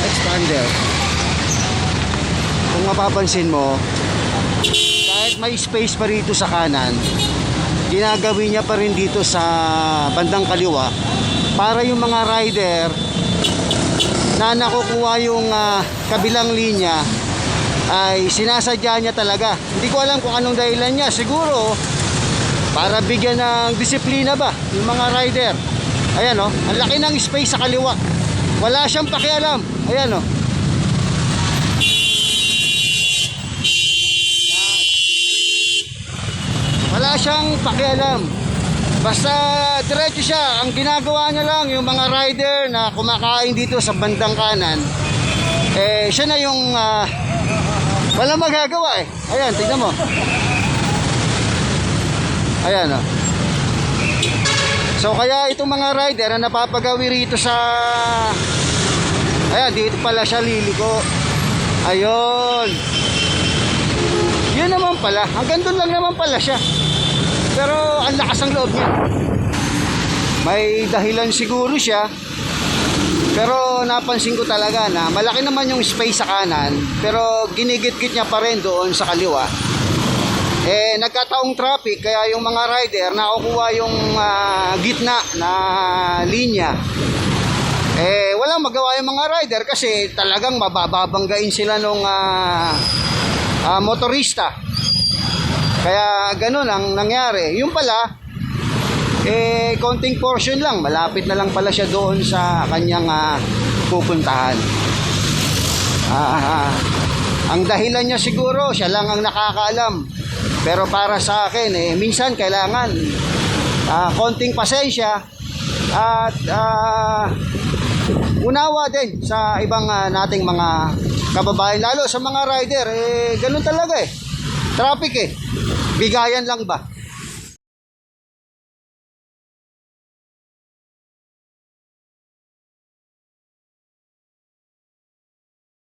expander. Kung mapapansin mo, kahit may space pa rito sa kanan, ginagawin niya pa rin dito sa bandang kaliwa para yung mga rider na nakukuha yung ah, kabilang linya ay sinasadya niya talaga. Hindi ko alam kung anong dahilan niya. Siguro para bigyan ng disiplina ba yung mga rider. Ayan oh, ang laki ng space sa kaliwa. Wala siyang pakialam. Ayan oh. Wala siyang pakialam. Basta diretso siya. Ang ginagawa niya lang yung mga rider na kumakain dito sa bandang kanan. Eh, siya na yung ah, wala magagawa eh. Ayan, tignan mo. Ayan oh. So kaya itong mga rider na napapagawi rito sa Ayan, dito pala siya liliko. Ayun. Yun naman pala. Hanggang doon lang naman pala siya. Pero ang lakas ng loob niya. May dahilan siguro siya. Pero napansin ko talaga na malaki naman yung space sa kanan. Pero ginigit-git niya pa rin doon sa kaliwa. Eh, nagkataong traffic. Kaya yung mga rider nakukuha yung ah, gitna na linya. Eh, walang magawa yung mga rider kasi talagang mabababanggain sila nung ah, ah, motorista. Kaya ganun ang nangyari. Yung pala, eh, konting portion lang. Malapit na lang pala siya doon sa kanyang ah, pupuntahan. Ah, ah, ang dahilan niya siguro, siya lang ang nakakaalam. Pero para sa akin, eh, minsan kailangan ah, konting pasensya at ah, unawa din sa ibang ah, nating mga kababayan. Lalo sa mga rider eh ganun talaga eh. Traffic eh. Bigayan lang ba